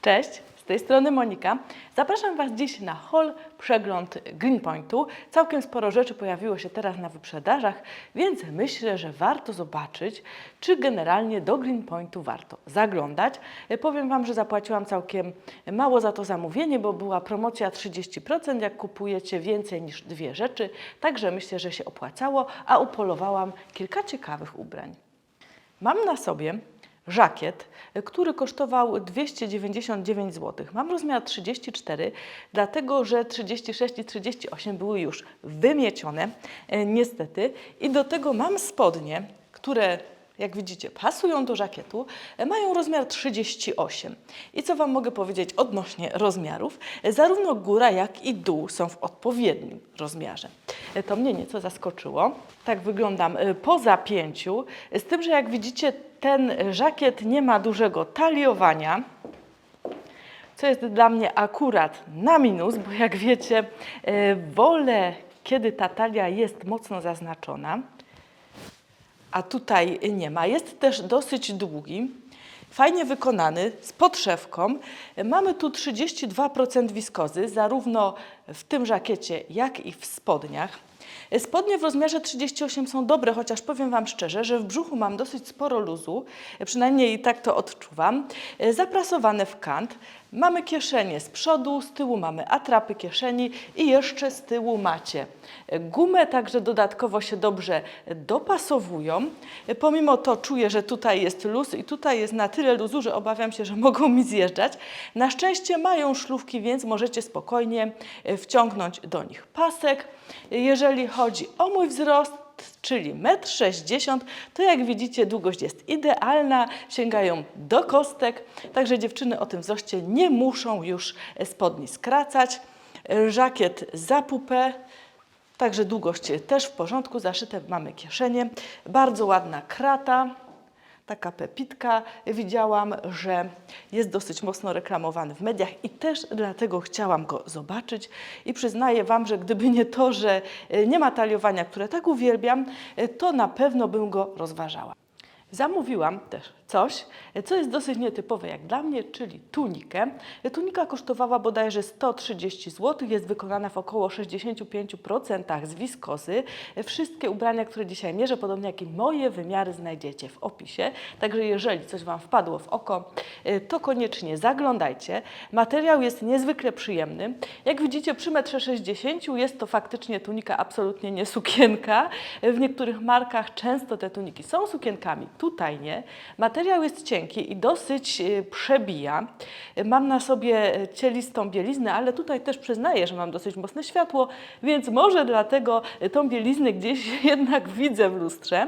Cześć, z tej strony Monika. Zapraszam Was dziś na hall przegląd Greenpointu. Całkiem sporo rzeczy pojawiło się teraz na wyprzedażach, więc myślę, że warto zobaczyć, czy generalnie do Greenpointu warto zaglądać. E, Powiem Wam, że zapłaciłam całkiem mało za to zamówienie, bo była promocja 30%, jak kupujecie więcej niż dwie rzeczy, także myślę, że się opłacało, a upolowałam kilka ciekawych ubrań. Mam na sobie żakiet, który kosztował 299 zł. Mam rozmiar 34, dlatego że 36 i 38 były już wymiecione, e, niestety. I do tego mam spodnie, które jak widzicie, pasują do żakietu, e, mają rozmiar 38. I co Wam mogę powiedzieć odnośnie rozmiarów? E, Zarówno góra, jak i dół są w odpowiednim rozmiarze. To mnie nieco zaskoczyło. Tak wyglądam po zapięciu, z tym, że jak widzicie, ten żakiet nie ma dużego taliowania co jest dla mnie akurat na minus, bo jak wiecie, e, wolę, kiedy ta talia jest mocno zaznaczona, a tutaj nie ma. Jest też dosyć długi, fajnie wykonany, z podszewką. Mamy tu 32% wiskozy, zarówno w tym żakiecie, jak i w spodniach. Spodnie w rozmiarze 38 są dobre, chociaż powiem Wam szczerze, że w brzuchu mam dosyć sporo luzu, przynajmniej tak to odczuwam. Zaprasowane w kant. Mamy kieszenie z przodu, z tyłu mamy atrapy kieszeni i jeszcze z tyłu macie gumę, także dodatkowo się dobrze dopasowują. Pomimo to czuję, że tutaj jest luz i tutaj jest na tyle luzu, że obawiam się, że mogą mi zjeżdżać. Na szczęście mają szlufki, więc możecie spokojnie wciągnąć do nich pasek. Jeżeli chodzi o mój wzrost, czyli 1,60 m, to jak widzicie długość jest idealna, sięgają do kostek, także dziewczyny o tym wzroście nie muszą już spodni skracać. Żakiet za pupę, także długość też w porządku, zaszyte mamy kieszenie, bardzo ładna krata. Taka pepitka. Widziałam, że jest dosyć mocno reklamowany w mediach i też dlatego chciałam go zobaczyć. I przyznaję Wam, że gdyby nie to, że e, nie ma taliowania, które tak uwielbiam, e, to na pewno bym go rozważała. Zamówiłam też coś, co jest dosyć nietypowe jak dla mnie, czyli tunikę. Tunika kosztowała bodajże 130 zł, jest wykonana w około 65% z wiskozy. Wszystkie ubrania, które dzisiaj mierzę, podobnie jak i moje wymiary znajdziecie w opisie. Także jeżeli coś Wam wpadło w oko, to koniecznie zaglądajcie. Materiał jest niezwykle przyjemny. Jak widzicie przy 1,60 m jest to faktycznie tunika absolutnie nie sukienka. W niektórych markach często te tuniki są sukienkami, tutaj nie. Materiał jest cienki i dosyć e, przebija. Mam na sobie cielistą bieliznę, ale tutaj też przyznaję, że mam dosyć mocne światło, więc może dlatego e, tą bieliznę gdzieś jednak widzę w lustrze.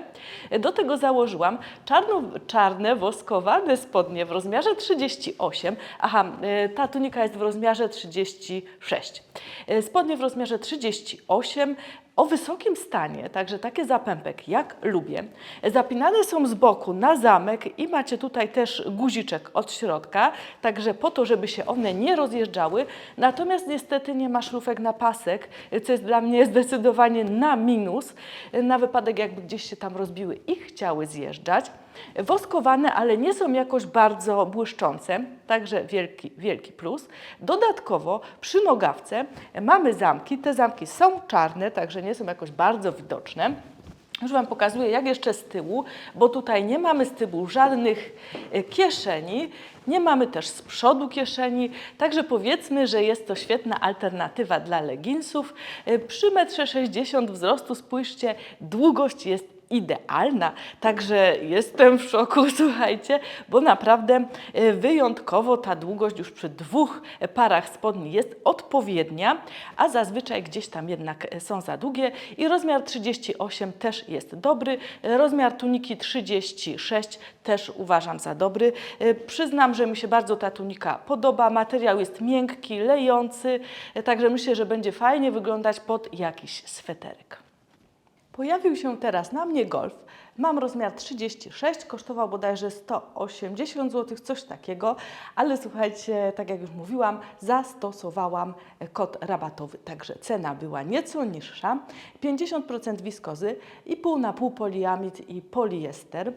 Do tego założyłam czarno, czarne, woskowane spodnie w rozmiarze 38. Aha, e, ta tunika jest w rozmiarze 36. E, Spodnie w rozmiarze 38 o wysokim stanie, także takie zapępek jak lubię. Zapinane są z boku na zamek i macie tutaj też guziczek od środka, także po to, żeby się one nie rozjeżdżały. Natomiast niestety nie ma szlufek na pasek, co jest dla mnie zdecydowanie na minus, na wypadek jakby gdzieś się tam rozbiły i chciały zjeżdżać. Woskowane, ale nie są jakoś bardzo błyszczące, także wielki, wielki plus. Dodatkowo przy nogawce mamy zamki, te zamki są czarne, także nie są jakoś bardzo widoczne. Już Wam pokazuję, jak jeszcze z tyłu, bo tutaj nie mamy z tyłu żadnych e, kieszeni, nie mamy też z przodu kieszeni, także powiedzmy, że jest to świetna alternatywa dla leginsów. E, Przy 1,60 m wzrostu, spójrzcie, długość jest idealna, także jestem w szoku, słuchajcie, bo naprawdę e, wyjątkowo ta długość już przy dwóch parach spodni jest odpowiednia, a zazwyczaj gdzieś tam jednak e, są za długie i rozmiar 38 też jest dobry, e, rozmiar tuniki 36 też uważam za dobry. Przyznam, że mi się bardzo ta tunika podoba, materiał jest miękki, lejący, także myślę, że będzie fajnie wyglądać pod jakiś sweterek. Pojawił się teraz na mnie golf. Mam rozmiar 36, kosztował bodajże 180 zł, coś takiego, ale słuchajcie, tak jak już mówiłam, zastosowałam kod rabatowy, także cena była nieco niższa. 50% wiskozy i pół na pół poliamid i poliester.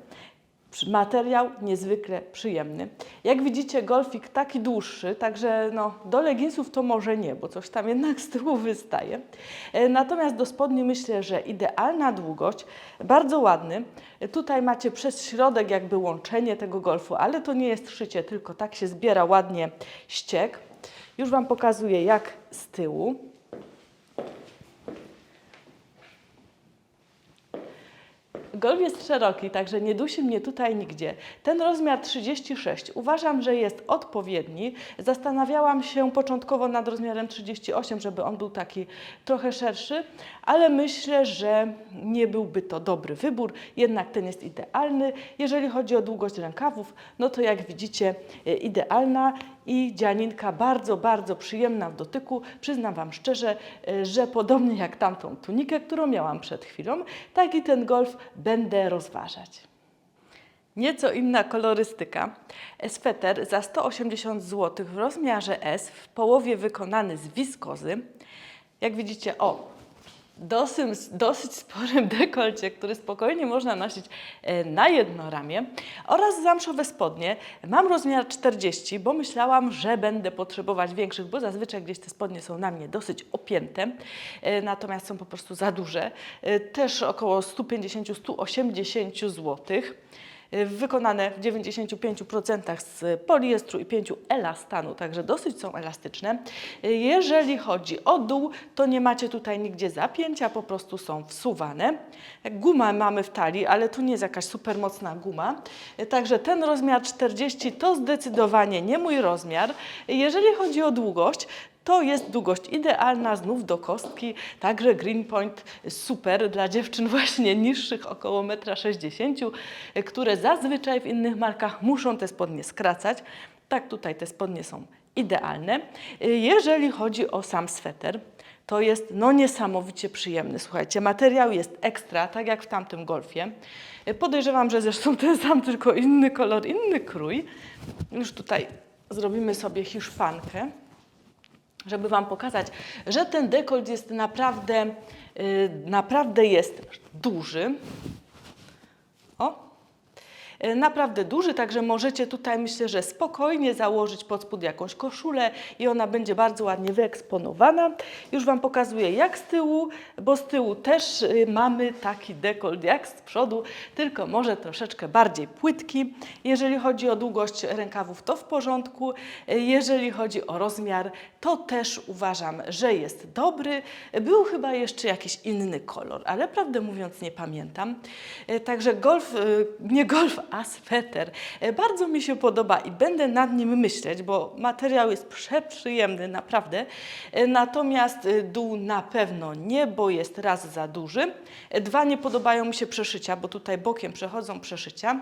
Materiał niezwykle przyjemny. Jak widzicie, golfik taki dłuższy, także no, do leginsów to może nie, bo coś tam jednak z tyłu wystaje. E, Natomiast do spodni myślę, że idealna długość, bardzo ładny. E, Tutaj macie przez środek jakby łączenie tego golfu, ale to nie jest szycie, tylko tak się zbiera ładnie ściek. Już Wam pokazuję jak z tyłu. Golf jest szeroki, także nie dusi mnie tutaj nigdzie. Ten rozmiar 36 uważam, że jest odpowiedni. Zastanawiałam się początkowo nad rozmiarem 38, żeby on był taki trochę szerszy, ale myślę, że nie byłby to dobry wybór. Jednak ten jest idealny. Jeżeli chodzi o długość rękawów, no to jak widzicie e, idealna i dzianinka bardzo, bardzo przyjemna w dotyku. Przyznam Wam szczerze, e, że podobnie jak tamtą tunikę, którą miałam przed chwilą, tak i ten golf będę rozważać. Nieco inna kolorystyka. Sweter za 180 zł w rozmiarze S, w połowie wykonany z wiskozy. Jak widzicie, o, dosyć, dosyć sporym dekolcie, który spokojnie można nosić e, na jedno ramię oraz zamszowe spodnie. Mam rozmiar 40, bo myślałam, że będę potrzebować większych, bo zazwyczaj gdzieś te spodnie są na mnie dosyć opięte, e, natomiast są po prostu za duże. E, Też około 150-180 złotych y, wykonane w 95% z poliestru i 5 elastanu, także dosyć są elastyczne. Y, Jeżeli chodzi o dół, to nie macie tutaj nigdzie zapięcia, po prostu są wsuwane. Gumę mamy w talii, ale tu nie jest jakaś super mocna guma. Y, Także ten rozmiar 40 to zdecydowanie nie mój rozmiar. Jeżeli chodzi o długość, to jest długość idealna, znów do kostki, także Greenpoint super dla dziewczyn właśnie niższych, około 1,60 m, które zazwyczaj w innych markach muszą te spodnie skracać. Tak tutaj te spodnie są idealne. Jeżeli chodzi o sam sweter, to jest no niesamowicie przyjemny. Słuchajcie, materiał jest ekstra, tak jak w tamtym golfie. Podejrzewam, że zresztą ten sam, tylko inny kolor, inny krój. Już tutaj zrobimy sobie hiszpankę żeby Wam pokazać, że ten dekolt jest naprawdę, y, naprawdę jest duży. Y, naprawdę duży, także możecie tutaj myślę, że spokojnie założyć pod spód jakąś koszulę i ona będzie bardzo ładnie wyeksponowana. Już Wam pokazuję jak z tyłu, bo z tyłu też y, mamy taki dekolt jak z przodu, tylko może troszeczkę bardziej płytki. Jeżeli chodzi o długość rękawów, to w porządku. Y, Jeżeli chodzi o rozmiar, to też uważam, że jest dobry. Był chyba jeszcze jakiś inny kolor, ale prawdę mówiąc nie pamiętam. E, Także golf, e, nie golf, a sweter. e, Bardzo mi się podoba i będę nad nim myśleć, bo materiał jest przeprzyjemny, naprawdę. E, Natomiast e, dół na pewno nie, bo jest raz za duży. Dwa, nie podobają mi się przeszycia, bo tutaj bokiem przechodzą przeszycia.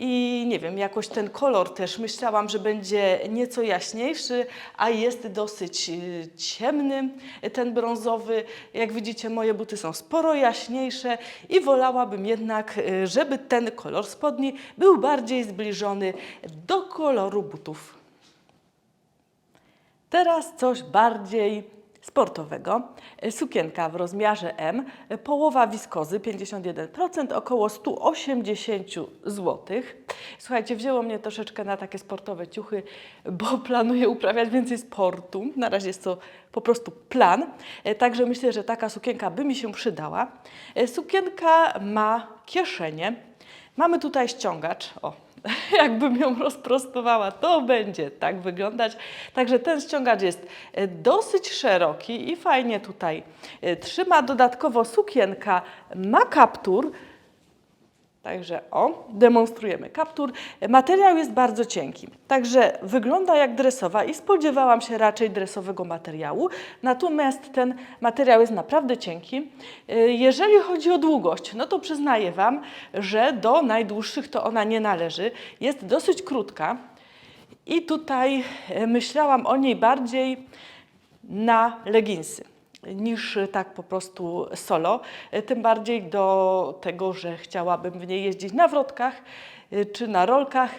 I nie wiem, jakoś ten kolor też myślałam, że będzie nieco jaśniejszy, a jest dosyć y, ciemny, y, ten brązowy. Jak widzicie, moje buty są sporo jaśniejsze i wolałabym jednak, y, żeby ten kolor spodni był bardziej zbliżony do koloru butów. Teraz coś bardziej sportowego. E, Sukienka w rozmiarze M, e, połowa wiskozy 51%, około 180 zł. Słuchajcie, wzięło mnie troszeczkę na takie sportowe ciuchy, bo planuję uprawiać więcej sportu. Na razie jest to po prostu plan. E, Także myślę, że taka sukienka by mi się przydała. Sukienka ma kieszenie. Mamy tutaj ściągacz. O, jakbym ją rozprostowała, to będzie tak wyglądać. Także ten ściągacz jest e, dosyć szeroki i fajnie tutaj e, trzyma. Dodatkowo sukienka ma kaptur. Także o, demonstrujemy kaptur. Materiał jest bardzo cienki, także wygląda jak dresowa i spodziewałam się raczej dresowego materiału. Natomiast ten materiał jest naprawdę cienki. E, Jeżeli chodzi o długość, no to przyznaję Wam, że do najdłuższych to ona nie należy. Jest dosyć krótka i tutaj e, myślałam o niej bardziej na leginsy niż tak po prostu solo. Tym bardziej do tego, że chciałabym w niej jeździć na wrotkach e, czy na rolkach.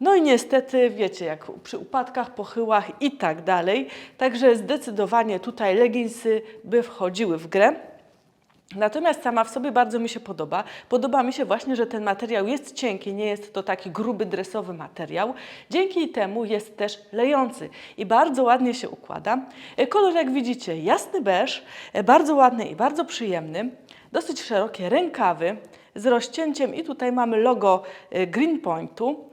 No i niestety, wiecie, jak przy upadkach, pochyłach i tak dalej. Także zdecydowanie tutaj leginsy by wchodziły w grę. Natomiast sama w sobie bardzo mi się podoba. Podoba mi się właśnie, że ten materiał jest cienki, nie jest to taki gruby, dresowy materiał. Dzięki temu jest też lejący i bardzo ładnie się układa. E, Kolor, jak widzicie, jasny beż, e, bardzo ładny i bardzo przyjemny. Dosyć szerokie rękawy z rozcięciem i tutaj mamy logo e, Greenpointu.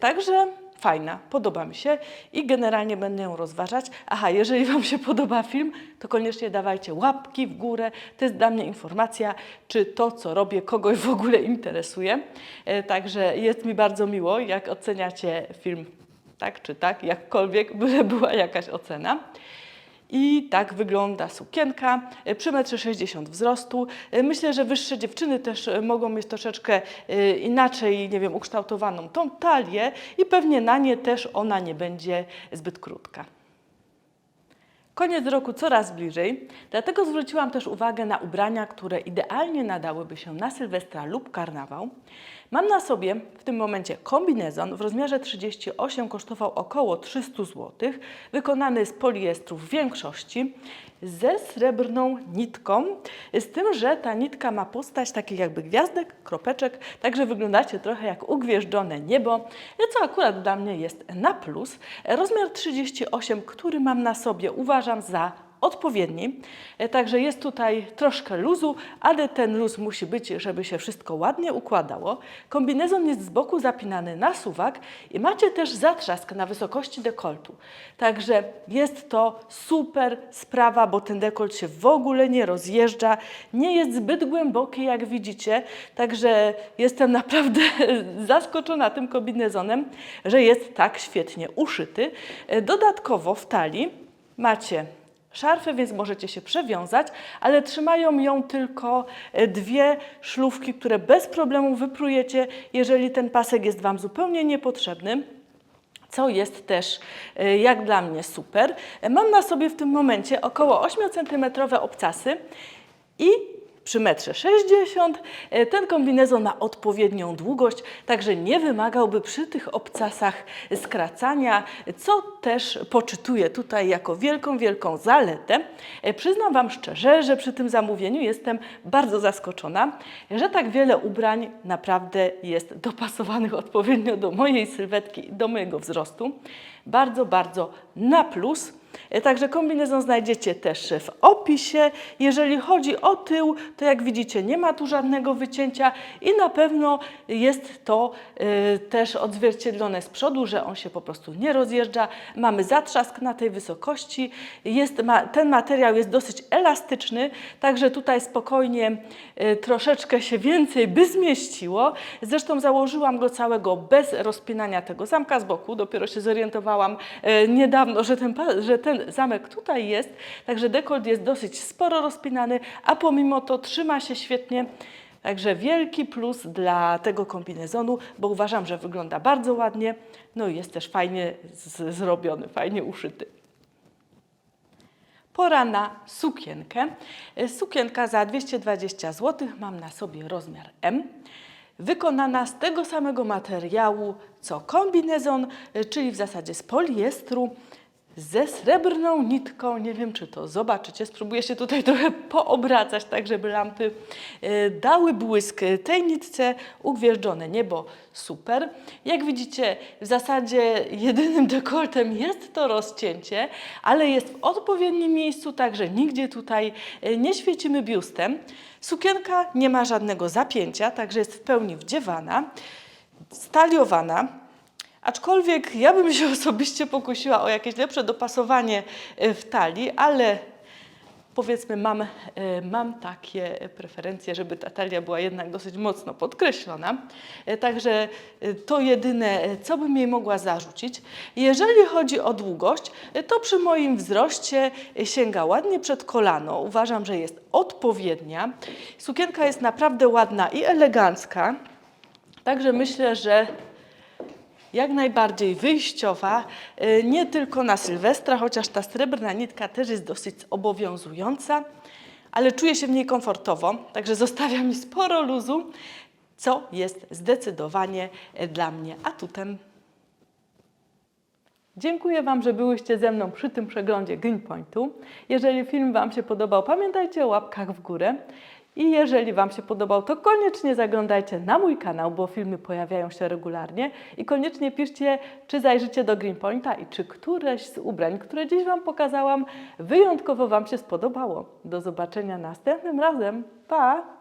Także fajna, podoba mi się i generalnie będę ją rozważać. Aha, jeżeli Wam się podoba film, to koniecznie dawajcie łapki w górę. To jest dla mnie informacja, czy to, co robię, kogoś w ogóle interesuje. E, Także jest mi bardzo miło, jak oceniacie film tak czy tak, jakkolwiek, byle była jakaś ocena. I tak wygląda sukienka e, przy 1,60 m wzrostu. E, Myślę, że wyższe dziewczyny też e, mogą mieć troszeczkę inaczej, nie wiem, ukształtowaną tą talię i pewnie na nie też ona nie będzie zbyt krótka. Koniec roku coraz bliżej, dlatego zwróciłam też uwagę na ubrania, które idealnie nadałyby się na Sylwestra lub karnawał. Mam na sobie w tym momencie kombinezon w rozmiarze 38, kosztował około 300 zł, wykonany z poliestru w większości, ze srebrną nitką, z tym, że ta nitka ma postać takich jakby gwiazdek, kropeczek, także wyglądacie trochę jak ugwieżdżone niebo, co akurat dla mnie jest na plus. Rozmiar 38, który mam na sobie, uważam za odpowiedni, E, także jest tutaj troszkę luzu, ale ten luz musi być, żeby się wszystko ładnie układało. Kombinezon jest z boku zapinany na suwak i macie też zatrzask na wysokości dekoltu. Także jest to super sprawa, bo ten dekolt się w ogóle nie rozjeżdża, nie jest zbyt głęboki, jak widzicie, także jestem naprawdę zaskoczona tym kombinezonem, że jest tak świetnie uszyty. E, Dodatkowo w talii macie szarfę, więc możecie się przewiązać, ale trzymają ją tylko e, dwie szlówki, które bez problemu wyprujecie, jeżeli ten pasek jest Wam zupełnie niepotrzebny co jest też e, jak dla mnie super. E, Mam na sobie w tym momencie około 8 cm obcasy i przy metrze 60 e, ten kombinezon ma odpowiednią długość, także nie wymagałby przy tych obcasach skracania, co też poczytuję tutaj jako wielką, wielką zaletę. E, Przyznam Wam szczerze, że przy tym zamówieniu jestem bardzo zaskoczona, że tak wiele ubrań naprawdę jest dopasowanych odpowiednio do mojej sylwetki do mojego wzrostu. Bardzo, bardzo na plus. E, Także kombinezon znajdziecie też w opisie. Jeżeli chodzi o tył, to jak widzicie nie ma tu żadnego wycięcia i na pewno jest to e, też odzwierciedlone z przodu, że on się po prostu nie rozjeżdża. Mamy zatrzask na tej wysokości. Jest, ma, ten materiał jest dosyć elastyczny, także tutaj spokojnie e, troszeczkę się więcej by zmieściło. Zresztą założyłam go całego bez rozpinania tego zamka z boku. Dopiero się zorientowałam e, niedawno, że ten, że ten zamek tutaj jest. Także dekolt jest dosyć sporo rozpinany, a pomimo to trzyma się świetnie. Także wielki plus dla tego kombinezonu, bo uważam, że wygląda bardzo ładnie. No i jest też fajnie zrobiony, fajnie uszyty. Pora na sukienkę. Sukienka za 220 zł, mam na sobie rozmiar M. Wykonana z tego samego materiału co kombinezon, czyli w zasadzie z poliestru, ze srebrną nitką. Nie wiem, czy to zobaczycie. Spróbuję się tutaj trochę poobracać, tak żeby lampy e, dały błysk tej nitce. Ugwieżdżone niebo, super. Jak widzicie, w zasadzie jedynym dekoltem jest to rozcięcie, ale jest w odpowiednim miejscu, także nigdzie tutaj e, nie świecimy biustem. Sukienka nie ma żadnego zapięcia, także jest w pełni wdziewana, staliowana. Aczkolwiek ja bym się osobiście pokusiła o jakieś lepsze dopasowanie e, w talii, ale powiedzmy mam, e, mam takie preferencje, żeby ta talia była jednak dosyć mocno podkreślona. E, Także to jedyne, co bym jej mogła zarzucić. Jeżeli chodzi o długość, to przy moim wzroście sięga ładnie przed kolano. Uważam, że jest odpowiednia. Sukienka jest naprawdę ładna i elegancka. Także myślę, że jak najbardziej wyjściowa, y, nie tylko na Sylwestra, chociaż ta srebrna nitka też jest dosyć obowiązująca, ale czuję się w niej komfortowo, także zostawia mi sporo luzu, co jest zdecydowanie y, dla mnie atutem. Dziękuję Wam, że byłyście ze mną przy tym przeglądzie Greenpointu. Jeżeli film Wam się podobał, pamiętajcie o łapkach w górę. I jeżeli Wam się podobał, to koniecznie zaglądajcie na mój kanał, bo filmy pojawiają się regularnie. I koniecznie piszcie, czy zajrzycie do Greenpointa i czy któreś z ubrań, które dziś Wam pokazałam, wyjątkowo Wam się spodobało. Do zobaczenia następnym razem. Pa!